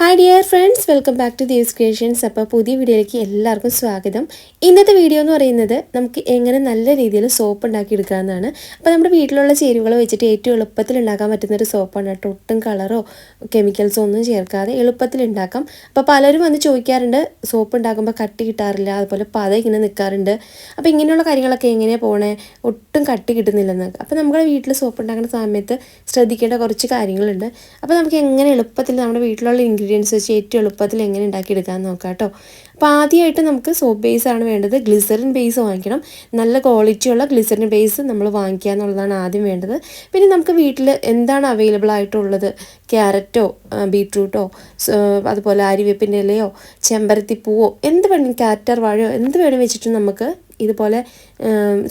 Hi dear friends welcome back to Dev's creations അപ്പോൾ പുതിയ വീഡിയോയിലേക്ക് എല്ലാവർക്കും സ്വാഗതം. ഇന്നത്തെ വീഡിയോ എന്ന് പറയുന്നത് നമുക്ക് എങ്ങനെ നല്ല രീതിയിൽ സോപ്പ് ഉണ്ടാക്കി എടുക്കാമെന്നാണ് അപ്പോൾ നമ്മുടെ വീട്ടിലുള്ള ചേരുവകൾ വെച്ചിട്ട് ഏറ്റവും എളുപ്പത്തിൽ ഉണ്ടാക്കാൻ പറ്റുന്ന ഒരു സോപ്പാണ് കേട്ടോ. ഒട്ടും കളറോ കെമിക്കൽസോ ഒന്നും ചേർക്കാതെ എളുപ്പത്തിൽ ഉണ്ടാക്കാം. അപ്പോൾ പലരും വന്ന് ചോദിക്കാറുണ്ട് സോപ്പ് ഉണ്ടാക്കുമ്പോൾ കട്ടി കിട്ടാറില്ല അതുപോലെ പത ഇങ്ങനെ നിൽക്കാറുണ്ട് അപ്പോൾ ഇങ്ങനെയുള്ള കാര്യങ്ങളൊക്കെ എങ്ങനെയാണ് പോണേ? ഒട്ടും കട്ടി കിട്ടുന്നില്ലെന്ന്. അപ്പോൾ നമ്മുടെ വീട്ടിൽ സോപ്പ് ഉണ്ടാക്കുന്ന സമയത്ത് ശ്രദ്ധിക്കേണ്ട കുറച്ച് കാര്യങ്ങളുണ്ട്. അപ്പോൾ നമുക്ക് എങ്ങനെ എളുപ്പത്തിൽ നമ്മുടെ വീട്ടിലുള്ള ഇൻഗ്രീഡിയൻസ് വെച്ച് ഏറ്റവും എളുപ്പത്തിൽ എങ്ങനെ ഉണ്ടാക്കിയെടുക്കാൻ നോക്കാം കേട്ടോ. അപ്പോൾ ആദ്യമായിട്ട് നമുക്ക് സോപ്പ് ബേസ് ആണ് വേണ്ടത്. ഗ്ലിസറിൻ ബേസ് വാങ്ങിക്കണം. നല്ല ക്വാളിറ്റിയുള്ള ഗ്ലിസറിൻ ബേസ് നമ്മൾ വാങ്ങിക്കുക എന്നുള്ളതാണ് ആദ്യം വേണ്ടത്. പിന്നെ നമുക്ക് വീട്ടിൽ എന്താണ് അവൈലബിൾ ആയിട്ടുള്ളത്? ക്യാരറ്റോ ബീട്രൂട്ടോ അതുപോലെ അരിവേപ്പിന്റെ ഇലയോ ചെമ്പരത്തിപ്പൂവോ എന്ത് വേണം കാറ്റർ വാഴയോ എന്ത് വേണം വെച്ചിട്ട് നമുക്ക് ഇതുപോലെ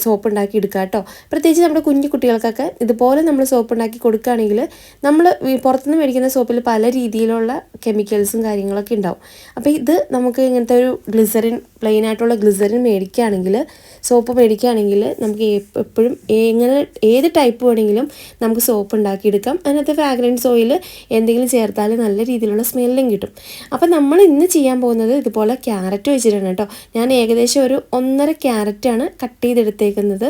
സോപ്പ് ഉണ്ടാക്കി എടുക്കുക കേട്ടോ പ്രത്യേകിച്ച് നമ്മുടെ കുഞ്ഞു കുട്ടികൾക്കൊക്കെ ഇതുപോലെ നമ്മൾ സോപ്പ് ഉണ്ടാക്കി കൊടുക്കുകയാണെങ്കിൽ നമ്മൾ പുറത്തുനിന്ന് മേടിക്കുന്ന സോപ്പിൽ പല രീതിയിലുള്ള കെമിക്കൽസും കാര്യങ്ങളൊക്കെ ഉണ്ടാവും. അപ്പോൾ ഇത് നമുക്ക് ഇങ്ങനത്തെ ഒരു ഗ്ലിസറിൻ പ്ലെയിൻ ആയിട്ടുള്ള ഗ്ലിസറിൻ മേടിക്കുകയാണെങ്കിൽ സോപ്പ് മേടിക്കുകയാണെങ്കിൽ നമുക്ക് എപ്പോഴും എങ്ങനെ ഏത് ടൈപ്പ് വേണമെങ്കിലും നമുക്ക് സോപ്പ് ഉണ്ടാക്കിയെടുക്കാം അതിനകത്ത് ഫ്രാഗ്രൻസ് ഓയിൽ എന്തെങ്കിലും ചേർത്താൽ നല്ല രീതിയിലുള്ള സ്മെല്ലും കിട്ടും. അപ്പോൾ നമ്മൾ ഇന്ന് ചെയ്യാൻ പോകുന്നത് ഇതുപോലെ ക്യാരറ്റ് വെച്ചിട്ടാണ് കേട്ടോ ഞാൻ ഏകദേശം ഒരു ഒന്നര ക്യാരറ്റാണ് കട്ട് ചെയ്തെടുത്തേക്കുന്നത്.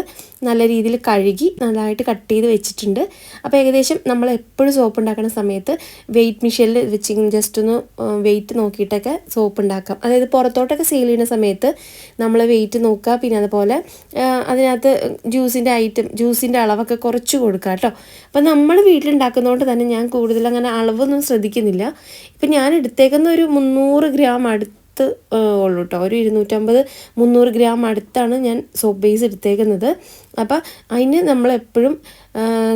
നല്ല രീതിയിൽ കഴുകി നല്ലതായിട്ട് കട്ട് ചെയ്ത് വെച്ചിട്ടുണ്ട്. അപ്പോൾ ഏകദേശം നമ്മൾ എപ്പോഴും സോപ്പ് ഉണ്ടാക്കുന്ന സമയത്ത് വെയിറ്റ് മെഷീനിൽ വെച്ച് ജസ്റ്റ് ഒന്ന് വെയിറ്റ് നോക്കിയിട്ടൊക്കെ സോപ്പ് ഉണ്ടാക്കാം. അതായത് പുറത്തോട്ടൊക്കെ സെയിൽ ചെയ്യുന്ന സമയത്ത് നമ്മൾ വെയിറ്റ് നോക്കുക. പിന്നെ അതുപോലെ അതിനകത്ത് ജ്യൂസിന്റെ ഐറ്റം ജ്യൂസിന്റെ അളവൊക്കെ കുറച്ച് കൊടുക്കുക കേട്ടോ. അപ്പോൾ നമ്മൾ വീട്ടിലുണ്ടാക്കുന്നതുകൊണ്ട് തന്നെ ഞാൻ കൂടുതലങ്ങനെ അളവൊന്നും ശ്രദ്ധിക്കുന്നില്ല. ഇപ്പം ഞാൻ എടുത്തേക്കുന്ന ഒരു മുന്നൂറ് ഗ്രാം അടുത്ത് ഉള്ളൂ കേട്ടോ ഒരു ഇരുന്നൂറ്റമ്പത് മുന്നൂറ് ഗ്രാം അടുത്താണ് ഞാൻ സോപ്പ് ബേസ് എടുത്തേക്കുന്നത്. അപ്പോൾ അതിന് നമ്മളെപ്പോഴും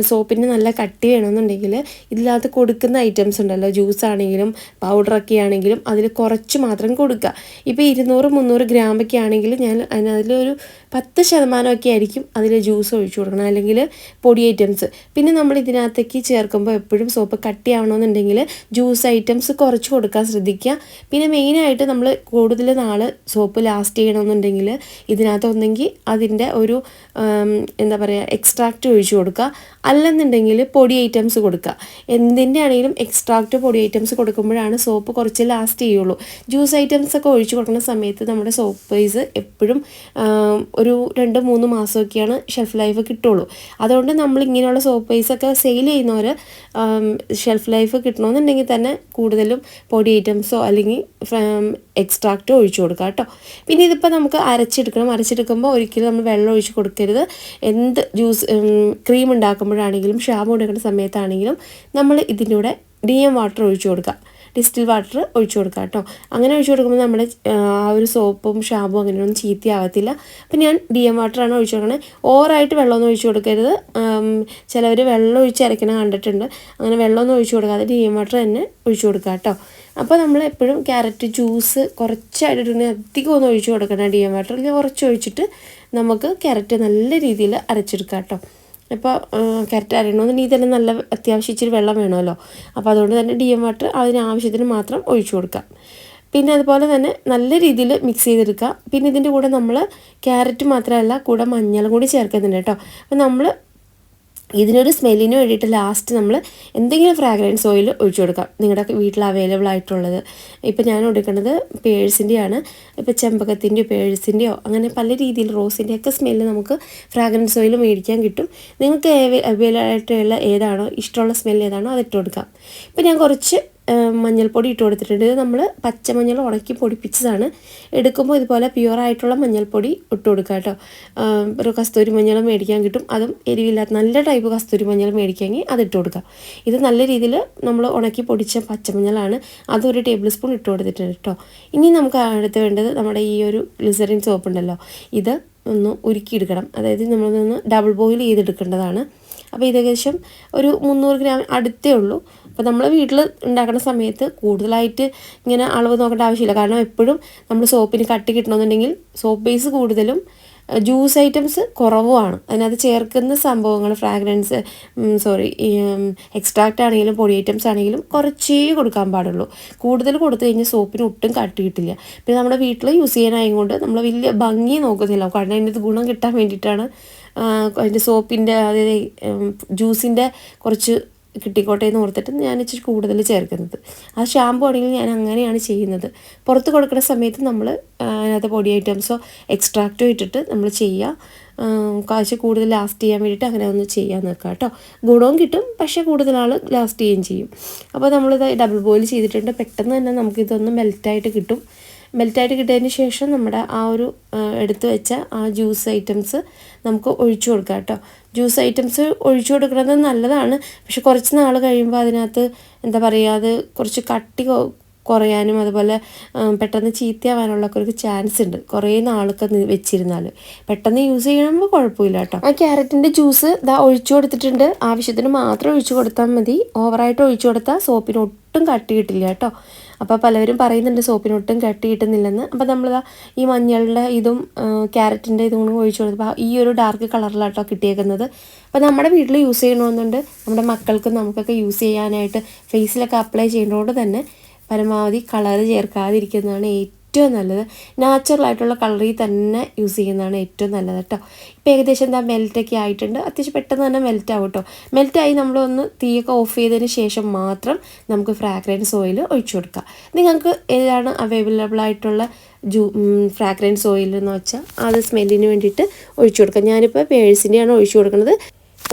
സോപ്പിന് നല്ല കട്ടി വേണമെന്നുണ്ടെങ്കിൽ ഇതിനകത്ത് കൊടുക്കുന്ന ഐറ്റംസ് ഉണ്ടല്ലോ ജ്യൂസ് ആണെങ്കിലും പൗഡറൊക്കെ ആണെങ്കിലും അതിൽ കുറച്ച് മാത്രം കൊടുക്കുക. ഇപ്പോൾ ഇരുന്നൂറ് മുന്നൂറ് ഗ്രാമൊക്കെ ആണെങ്കിൽ ഞാൻ അതിലൊരു പത്ത് ശതമാനമൊക്കെ ആയിരിക്കും അതിൽ ജ്യൂസ് ഒഴിച്ചു കൊടുക്കണം. അല്ലെങ്കിൽ പൊടി ഐറ്റംസ് പിന്നെ നമ്മൾ ഇതിനകത്തേക്ക് ചേർക്കുമ്പോൾ എപ്പോഴും സോപ്പ് കട്ടിയാവണമെന്നുണ്ടെങ്കിൽ ജ്യൂസ് ഐറ്റംസ് കുറച്ച് കൊടുക്കാൻ ശ്രദ്ധിക്കുക. പിന്നെ മെയിനായിട്ട് നമ്മൾ കൂടുതൽ നാൾ സോപ്പ് ലാസ്റ്റ് ചെയ്യണമെന്നുണ്ടെങ്കിൽ ഇതിനകത്ത് ഒന്നെങ്കിൽ അതിന്റെ ഒരു എന്താ പറയുക എക്സ്ട്രാക്റ്റ് ഒഴിച്ചു കൊടുക്കുക. അല്ലെന്നുണ്ടെങ്കിൽ പൊടി ഐറ്റംസ് കൊടുക്കുക. എന്തിന്റെ ആണെങ്കിലും എക്സ്ട്രാക്റ്റ് പൊടി ഐറ്റംസ് കൊടുക്കുമ്പോഴാണ് സോപ്പ് കുറച്ച് ലാസ്റ്റ് ചെയ്യുള്ളൂ. ജ്യൂസ് ഐറ്റംസ് ഒക്കെ ഒഴിച്ചു കൊടുക്കുന്ന സമയത്ത് നമ്മുടെ സോപ്പ് പൈസ് എപ്പോഴും ഒരു രണ്ട് മൂന്ന് മാസമൊക്കെയാണ് ഷെൽഫ് ലൈഫ് കിട്ടുള്ളൂ. അതുകൊണ്ട് നമ്മൾ ഇങ്ങനെയുള്ള സോപ്പ് പൈസൊക്കെ സെയിൽ ചെയ്യുന്നവർ ഷെൽഫ് ലൈഫ് കിട്ടണമെന്നുണ്ടെങ്കിൽ തന്നെ കൂടുതലും പൊടി ഐറ്റംസോ അല്ലെങ്കിൽ എക്സ്ട്രാക്റ്റോ ഒഴിച്ചു കൊടുക്കുക കേട്ടോ. പിന്നെ ഇതിപ്പോൾ നമുക്ക് അരച്ചെടുക്കണം. അരച്ചെടുക്കുമ്പോൾ ഒരിക്കലും നമ്മൾ വെള്ളം ഒഴിച്ച് കൊടുക്കരുത്. എന്ത് ജ്യൂസ് ക്രീം ഉണ്ടാക്കുമ്പോഴാണെങ്കിലും ഷാമ്പു ഉണ്ടാക്കുന്ന സമയത്താണെങ്കിലും നമ്മൾ ഇതിന്റെ കൂടെ ഡി എം വാട്ടർ ഒഴിച്ചു കൊടുക്കുക. ഡിസ്റ്റിൽ വാട്ടർ ഒഴിച്ചു കൊടുക്കുക കേട്ടോ. അങ്ങനെ ഒഴിച്ചു കൊടുക്കുമ്പോൾ നമ്മുടെ ആ ഒരു സോപ്പും ഷാമ്പും അങ്ങനെയൊന്നും ചീത്തയാവത്തില്ല. അപ്പം ഞാൻ ഡി എം വാട്ടറാണ് ഒഴിച്ചു കൊടുക്കണത് ഓവറായിട്ട് വെള്ളമൊന്നും ഒഴിച്ചു കൊടുക്കരുത്. ചിലവർ വെള്ളം ഒഴിച്ച് അരയ്ക്കണ കണ്ടിട്ടുണ്ട്. അങ്ങനെ വെള്ളമൊന്നും ഒഴിച്ചു കൊടുക്കാതെ ഡി എം വാട്ടർ തന്നെ ഒഴിച്ചു കൊടുക്കുക കേട്ടോ. അപ്പോൾ നമ്മൾ എപ്പോഴും ക്യാരറ്റ് ജ്യൂസ് കുറച്ചായിട്ടുണ്ടെങ്കിൽ അധികം ഒന്നും ഒഴിച്ചു കൊടുക്കണം ഡി എം വാട്ടർ അല്ലെങ്കിൽ കുറച്ച് ഒഴിച്ചിട്ട് നമുക്ക് ക്യാരറ്റ് നല്ല രീതിയിൽ അരച്ചെടുക്കാം കേട്ടോ. ഇപ്പോൾ ക്യാരറ്റ് അരയണമെന്നുണ്ടെങ്കിൽ തന്നെ നല്ല അത്യാവശ്യം ഇച്ചിരി വെള്ളം വേണമല്ലോ. അപ്പോൾ അതുകൊണ്ട് തന്നെ ഡി എം വാട്ടർ അതിന് ആവശ്യത്തിന് മാത്രം ഒഴിച്ചു കൊടുക്കാം. പിന്നെ അതുപോലെ തന്നെ നല്ല രീതിയിൽ മിക്സ് ചെയ്തെടുക്കുക പിന്നെ ഇതിന്റെ കൂടെ നമ്മൾ ക്യാരറ്റ് മാത്രമല്ല കൂടെ മഞ്ഞളും കൂടി ചേർക്കുന്നുണ്ട് കേട്ടോ. അപ്പോൾ നമ്മൾ ഇതിനൊരു സ്മെല്ലിന് വേണ്ടിയിട്ട് ലാസ്റ്റ് നമ്മൾ എന്തെങ്കിലും ഫ്രാഗ്രൻസ് ഓയിൽ ഒഴിച്ചു കൊടുക്കാം. നിങ്ങളുടെ വീട്ടിൽ അവൈലബിൾ ആയിട്ടുള്ളത്. ഇപ്പോൾ ഞാൻ എടുക്കുന്നത് പേഴ്സിന്റെയാണ് ഇപ്പോൾ ചെമ്പകത്തിന്റെയോ പേഴ്സിന്റെയോ അങ്ങനെ പല രീതിയിൽ റോസിന്റെയൊക്കെ സ്മെല്ല് നമുക്ക് ഫ്രാഗ്രൻസ് ഓയിൽ മേടിക്കാൻ കിട്ടും. നിങ്ങൾക്ക് അവൈലബിൾ ആയിട്ടുള്ള ഏതാണോ ഇഷ്ടമുള്ള സ്മെല്ല് ഏതാണോ അതിട്ട് കൊടുക്കാം. ഇപ്പോൾ ഞാൻ കുറച്ച് മഞ്ഞൾപ്പൊടി ഇട്ട് കൊടുത്തിട്ടുണ്ട്. നമ്മൾ പച്ചമഞ്ഞൾ ഉണക്കി പൊടിപ്പിച്ചതാണ്. എടുക്കുമ്പോൾ ഇതുപോലെ പ്യുവറായിട്ടുള്ള മഞ്ഞൾപ്പൊടി ഇട്ട് കൊടുക്കുക കേട്ടോ. ഒരു കസ്തൂരി മഞ്ഞൾ മേടിക്കാൻ കിട്ടും. അതും എരിവില്ലാത്ത നല്ല ടൈപ്പ് കസ്തൂരി മഞ്ഞൾ മേടിക്കാമെങ്കിൽ അത് ഇട്ട് കൊടുക്കാം ഇത് നല്ല രീതിയിൽ നമ്മൾ ഉണക്കി പൊടിച്ച പച്ചമഞ്ഞളാണ് അതൊരു ടേബിൾ സ്പൂൺ ഇട്ട് കൊടുത്തിട്ടുണ്ട് കേട്ടോ. ഇനി നമുക്ക് അടുത്ത് വേണ്ടത് നമ്മുടെ ഈ ഒരു ഗ്ലിസറിൻ സോപ്പ് ഉണ്ടല്ലോ. ഇത് ഒന്ന് ഉരുക്കിയെടുക്കണം. അതായത് നമ്മളൊന്ന് ഡബിൾ ബോയിൽ ചെയ്തെടുക്കേണ്ടതാണ്. അപ്പോൾ ഏകദേശം ഒരു മുന്നൂറ് ഗ്രാം അടുത്തേ ഉള്ളൂ. അപ്പോൾ നമ്മൾ വീട്ടിൽ ഉണ്ടാക്കുന്ന സമയത്ത് കൂടുതലായിട്ട് ഇങ്ങനെ അളവ് നോക്കേണ്ട ആവശ്യമില്ല. കാരണം എപ്പോഴും നമ്മൾ സോപ്പിന് കട്ടി കിട്ടണമെന്നുണ്ടെങ്കിൽ സോപ്പ് ബേസ് കൂടുതലും ജ്യൂസ് ഐറ്റംസ് കുറവുമാണ്. അതിനകത്ത് ചേർക്കുന്ന സംഭവങ്ങൾ ഫ്രാഗ്രൻസ് സോറി എക്സ്ട്രാക്റ്റ് ആണെങ്കിലും പൊടി ഐറ്റംസ് ആണെങ്കിലും കുറച്ചേ കൊടുക്കാൻ പാടുള്ളൂ. കൂടുതൽ കൊടുത്തു കഴിഞ്ഞാൽ സോപ്പിന് ഒട്ടും കട്ടി കിട്ടില്ല. പിന്നെ നമ്മുടെ വീട്ടിൽ യൂസ് ചെയ്യാനായതുകൊണ്ട് നമ്മൾ വലിയ ഭംഗി നോക്കുന്നില്ല. കാരണം അതിന്റെ ഗുണം കിട്ടാൻ വേണ്ടിയിട്ടാണ് അതിന്റെ സോപ്പിന്റെ അതായത് ജ്യൂസിന്റെ കുറച്ച് കിട്ടിക്കോട്ടെ എന്ന് ഓർത്തിട്ട് ഞാൻ ഇച്ചിരി കൂടുതൽ ചേർക്കുന്നത്. ആ ഷാമ്പു ആണെങ്കിൽ ഞാൻ അങ്ങനെയാണ് ചെയ്യുന്നത്. പുറത്ത് കൊടുക്കുന്ന സമയത്ത് നമ്മൾ അതിനകത്ത് പൊടി ഐറ്റംസോ എക്സ്ട്രാക്റ്റോ ഇട്ടിട്ട് നമ്മൾ ചെയ്യുക കാശ് കൂടുതൽ ലാസ്റ്റ് ചെയ്യാൻ വേണ്ടിയിട്ട് അങ്ങനെ ഒന്ന് ചെയ്യാൻ നിൽക്കുക കേട്ടോ ഗുണവും കിട്ടും പക്ഷേ കൂടുതൽ ആൾ ലാസ്റ്റ് ചെയ്യുകയും ചെയ്യും. അപ്പോൾ നമ്മളിത് ഡബിൾ ബോയിൽ ചെയ്തിട്ടുണ്ട്. പെട്ടെന്ന് തന്നെ നമുക്കിതൊന്ന് മെൽറ്റായിട്ട് കിട്ടും. മെൽറ്റായിട്ട് കിട്ടിയതിന് ശേഷം നമ്മുടെ ആ ഒരു എടുത്തു വെച്ച ആ ജ്യൂസ് ഐറ്റംസ് നമുക്ക് ഒഴിച്ചു കൊടുക്കാം കേട്ടോ. ജ്യൂസ് ഐറ്റംസ് ഒഴിച്ചു കൊടുക്കുന്നത് നല്ലതാണ്. പക്ഷെ കുറച്ച് നാൾ കഴിയുമ്പോൾ അതിനകത്ത് എന്താ പറയുക അത് കുറച്ച് കട്ടി കുറയാനും അതുപോലെ പെട്ടെന്ന് ചീത്തയാവാനുള്ളൊക്കെ ഒരു ചാൻസ് ഉണ്ട്. കുറേ നാളൊക്കെ വെച്ചിരുന്നാൽ പെട്ടെന്ന് യൂസ് ചെയ്യുമ്പോൾ കുഴപ്പമില്ല കേട്ടോ. ആ ക്യാരറ്റിന്റെ ജ്യൂസ് ഇതാ ഒഴിച്ചു കൊടുത്തിട്ടുണ്ട്. ആവശ്യത്തിന് മാത്രം ഒഴിച്ചു കൊടുത്താൽ മതി. ഓവറായിട്ട് ഒഴിച്ചു കൊടുത്താൽ സോപ്പിന് ഒട്ടും കട്ടി കിട്ടില്ല കേട്ടോ. അപ്പോൾ പലവരും പറയുന്നുണ്ട് സോപ്പിനൊട്ടും കട്ടി കിട്ടുന്നില്ലെന്ന് അപ്പോൾ നമ്മൾ ഈ മഞ്ഞളുടെ ഇതും ക്യാരറ്റിന്റെ ഇതും കൂടി ഒഴിച്ചു കൊടുത്തപ്പോൾ ഈ ഒരു ഡാർക്ക് കളറിലാട്ടോ കിട്ടിയേക്കുന്നത്. അപ്പോൾ നമ്മുടെ വീട്ടിൽ യൂസ് ചെയ്യണമെന്നുണ്ട്. നമ്മുടെ മക്കൾക്കും നമുക്കൊക്കെ യൂസ് ചെയ്യാനായിട്ട് ഫേസിലൊക്കെ അപ്ലൈ ചെയ്യുന്നതുകൊണ്ട് തന്നെ പരമാവധി കളർ ചേർക്കാതിരിക്കുന്നതാണ് ഏറ്റവും നല്ലത് നാച്ചുറൽ ആയിട്ടുള്ള കളറിൽ തന്നെ യൂസ് ചെയ്യുന്നതാണ് ഏറ്റവും നല്ലത് കേട്ടോ. ഇപ്പം ഏകദേശം എന്താ മെൽറ്റൊക്കെ ആയിട്ടുണ്ട്. അത്യാവശ്യം പെട്ടെന്ന് തന്നെ മെൽറ്റ് ആവും കേട്ടോ. മെൽറ്റായി നമ്മളൊന്ന് തീയൊക്കെ ഓഫ് ചെയ്തതിന് ശേഷം മാത്രം നമുക്ക് ഫ്രാഗ്രൻസ് ഓയിൽ ഒഴിച്ചു കൊടുക്കാം. നിങ്ങൾക്ക് ഏതാണ് അവൈലബിൾ ആയിട്ടുള്ള ജൂ ഫ്രാഗ്രൻസ് ഓയിൽ എന്ന് വെച്ചാൽ അത് സ്മെല്ലിന് വേണ്ടിയിട്ട് ഒഴിച്ചു കൊടുക്കാം. ഞാനിപ്പോൾ പേഴ്സിന്റെയാണ് ഒഴിച്ചു കൊടുക്കുന്നത്.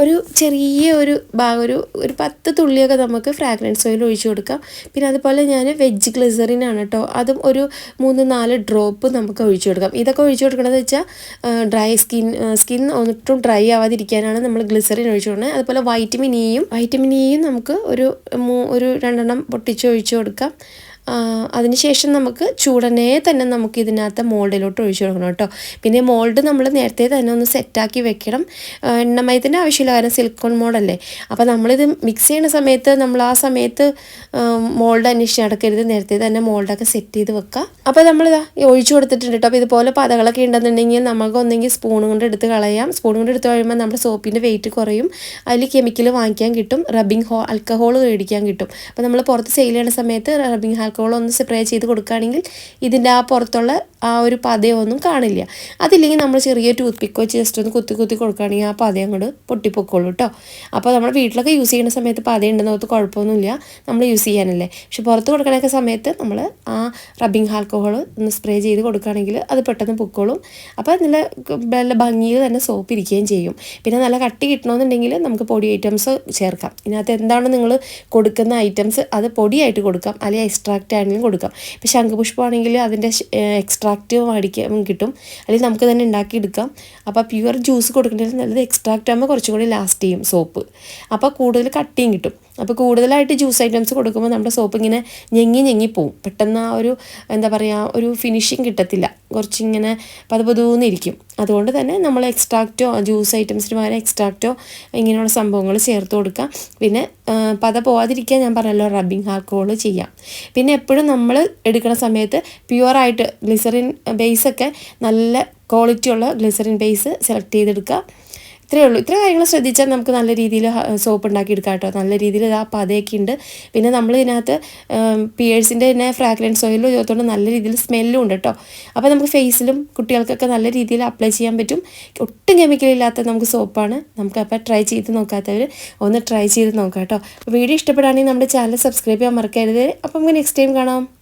ഒരു ചെറിയ ഒരു ഭാഗം ഒരു ഒരു പത്ത് തുള്ളിയൊക്കെ നമുക്ക് ഫ്രാഗ്രൻസ് ഓയിൽ ഒഴിച്ചു കൊടുക്കാം. പിന്നെ അതുപോലെ ഞാൻ വെജ് ഗ്ലിസറിനാണ് കേട്ടോ അതും ഒരു മൂന്ന് നാല് ഡ്രോപ്പ് നമുക്ക് ഒഴിച്ചു കൊടുക്കാം. ഇതൊക്കെ ഒഴിച്ചു കൊടുക്കണമെന്ന് വെച്ചാൽ ഡ്രൈ സ്കിൻ സ്കിൻ ഒന്നിട്ടും ഡ്രൈ ആവാതിരിക്കാനാണ് നമ്മൾ ഗ്ലിസറിൻ ഒഴിച്ചു കൊടുക്കുന്നത് അതുപോലെ വൈറ്റമിൻ ഇയും വൈറ്റമിൻ ഇയും നമുക്ക് ഒരു ഒരു രണ്ടെണ്ണം പൊട്ടിച്ച് ഒഴിച്ചു കൊടുക്കാം. അതിനുശേഷം നമുക്ക് ചൂടനെ തന്നെ നമുക്ക് ഇതിനകത്ത് മോൾഡിലോട്ട് ഒഴിച്ചു കൊടുക്കണം കേട്ടോ. പിന്നെ മോൾഡ് നമ്മൾ നേരത്തെ തന്നെ ഒന്ന് സെറ്റാക്കി വെക്കണം. എണ്ണമയത്തിന്റെ ആവശ്യമില്ല കാരണം സിലിക്കോൺ മോഡല്ലേ അപ്പോൾ നമ്മളിത് മിക്സ് ചെയ്യുന്ന സമയത്ത് നമ്മൾ ആ സമയത്ത് മോൾഡ് അന്വേഷിച്ച് നടക്കരുത്. നേരത്തെ തന്നെ മോൾഡൊക്കെ സെറ്റ് ചെയ്ത് വെക്കുക അപ്പോൾ നമ്മളിതാ ഒഴിച്ചു കൊടുത്തിട്ടുണ്ട് കേട്ടോ. അപ്പോൾ ഇതുപോലെ പതകളൊക്കെ ഉണ്ടെന്നുണ്ടെങ്കിൽ നമുക്ക് ഒന്നെങ്കിൽ സ്പൂൺ കൊണ്ട് എടുത്ത് കളയാം. സ്പൂൺ കൊണ്ട് എടുത്ത് കഴിയുമ്പോൾ നമ്മുടെ സോപ്പിന്റെ വെയിറ്റ് കുറയും. അതിൽ കെമിക്കൽ വാങ്ങിക്കാൻ കിട്ടും. റബ്ബിംഗ് ഹോ ആൽക്കഹോൾ മേടിക്കാൻ കിട്ടും. അപ്പോൾ നമ്മൾ പുറത്ത് സെയിൽ ചെയ്യുന്ന സമയത്ത് റബ്ബിംഗ് ആൽക്കഹോൾ ഒന്ന് സ്പ്രേ ചെയ്ത് കൊടുക്കുകയാണെങ്കിൽ ഇതിന്റെ ആ പുറത്തുള്ള ആ ഒരു പതയൊന്നും കാണില്ല. അതില്ലെങ്കിൽ നമ്മൾ ചെറിയ ടൂത്ത് പിക്കോ ജസ്റ്റ് ഒന്ന് കുത്തി കുത്തി കൊടുക്കുകയാണെങ്കിൽ ആ പതയും അങ്ങോട്ട് പൊട്ടിപ്പൊക്കോളൂ കേട്ടോ. അപ്പോൾ നമ്മുടെ വീട്ടിലൊക്കെ യൂസ് ചെയ്യുന്ന സമയത്ത് പത ഉണ്ടെന്ന് കുഴപ്പമൊന്നുമില്ല. നമ്മൾ യൂസ് ചെയ്യാനല്ലേ. പക്ഷെ പുറത്ത് കൊടുക്കണൊക്കെ സമയത്ത് നമ്മൾ ആ റബ്ബിംഗ് ആൽക്കഹോൾ ഒന്ന് സ്പ്രേ ചെയ്ത് കൊടുക്കുകയാണെങ്കിൽ അത് പെട്ടെന്ന് പൊക്കോളും. അപ്പോൾ നല്ല നല്ല ഭംഗിയിൽ തന്നെ സോപ്പ് ഇരിക്കുകയും ചെയ്യും. പിന്നെ നല്ല കട്ടി കിട്ടണമെന്നുണ്ടെങ്കിൽ നമുക്ക് പൊടി ഐറ്റംസ് ചേർക്കാം. ഇതിനകത്ത് എന്താണ് നിങ്ങൾ കൊടുക്കുന്ന ഐറ്റംസ് അത് പൊടിയായിട്ട് കൊടുക്കാം. അല്ലെങ്കിൽ എക്സ്ട്രാക്റ്റ് ആണെങ്കിലും കൊടുക്കാം. ഇപ്പോൾ ശംഖുപുഷ്പമാണെങ്കിൽ അതിന്റെ എക്സ്ട്രാക്റ്റ് മേടിക്കാൻ കിട്ടും. അല്ലെങ്കിൽ നമുക്ക് തന്നെ ഉണ്ടാക്കിയെടുക്കാം. അപ്പോൾ പ്യുവർ ജ്യൂസ് കൊടുക്കേണ്ടത് നല്ലത് എക്സ്ട്രാക്റ്റ് ആകുമ്പോൾ കുറച്ചും കൂടി ലാസ്റ്റ് ചെയ്യും സോപ്പ് അപ്പോൾ കൂടുതൽ കട്ടിയും കിട്ടും. അപ്പോൾ കൂടുതലായിട്ട് ജ്യൂസ് ഐറ്റംസ് കൊടുക്കുമ്പോൾ നമ്മുടെ സോപ്പ് ഇങ്ങനെ ഞെങ്ങി ഞെങ്ങി പോവും. പെട്ടെന്ന് ആ ഒരു എന്താ പറയുക ഒരു ഫിനിഷിങ് കിട്ടത്തില്ല. കുറച്ചിങ്ങനെ പതുപതൂന്നിരിക്കും. അതുകൊണ്ട് തന്നെ നമ്മൾ എക്സ്ട്രാക്റ്റോ ജ്യൂസ് ഐറ്റംസിന് പകരം എക്സ്ട്രാക്റ്റോ ഇങ്ങനെയുള്ള സംഭവങ്ങൾ ചേർത്ത് കൊടുക്കുക പിന്നെ പത പോവാതിരിക്കാൻ ഞാൻ പറഞ്ഞല്ലോ റബ്ബിങ് ആൾക്കോൾ ചെയ്യാം. പിന്നെ എപ്പോഴും നമ്മൾ എടുക്കുന്ന സമയത്ത് പ്യുവറായിട്ട് ഗ്ലിസറിൻ ബേസൊക്കെ നല്ല ക്വാളിറ്റിയുള്ള ഗ്ലിസറിൻ ബേസ് സെലക്ട് ചെയ്തെടുക്കുക. ഇത്രയേ ഉള്ളൂ. ഇത്ര കാര്യങ്ങൾ ശ്രദ്ധിച്ചാൽ നമുക്ക് നല്ല രീതിയിൽ സോപ്പ് ഉണ്ടാക്കി എടുക്കാം കേട്ടോ. നല്ല രീതിയിൽ ആ പതയൊക്കെ ഉണ്ട്. പിന്നെ നമ്മൾ ഇതിനകത്ത് പിയേഴ്സിന്റെ തന്നെ ഫ്രാഗ്രൻസ് ഓയിലും ചേർത്തുകൊണ്ട് നല്ല രീതിയിൽ സ്മെല്ലും ഉണ്ട് കേട്ടോ. അപ്പോൾ നമുക്ക് ഫേസിലും കുട്ടികൾക്കൊക്കെ നല്ല രീതിയിൽ അപ്ലൈ ചെയ്യാൻ പറ്റും. ഒട്ടും കെമിക്കൽ ഇല്ലാത്ത നമുക്ക് സോപ്പാണ് നമുക്ക് അപ്പോൾ ട്രൈ ചെയ്ത് നോക്കാത്തവർ ഒന്ന് ട്രൈ ചെയ്ത് നോക്കാം കേട്ടോ. വീഡിയോ ഇഷ്ടപ്പെടുകയാണെങ്കിൽ നമ്മുടെ ചാനൽ സബ്സ്ക്രൈബ് ചെയ്യാൻ മറക്കരുത്. അപ്പം നെക്സ്റ്റ് ടൈം കാണാം.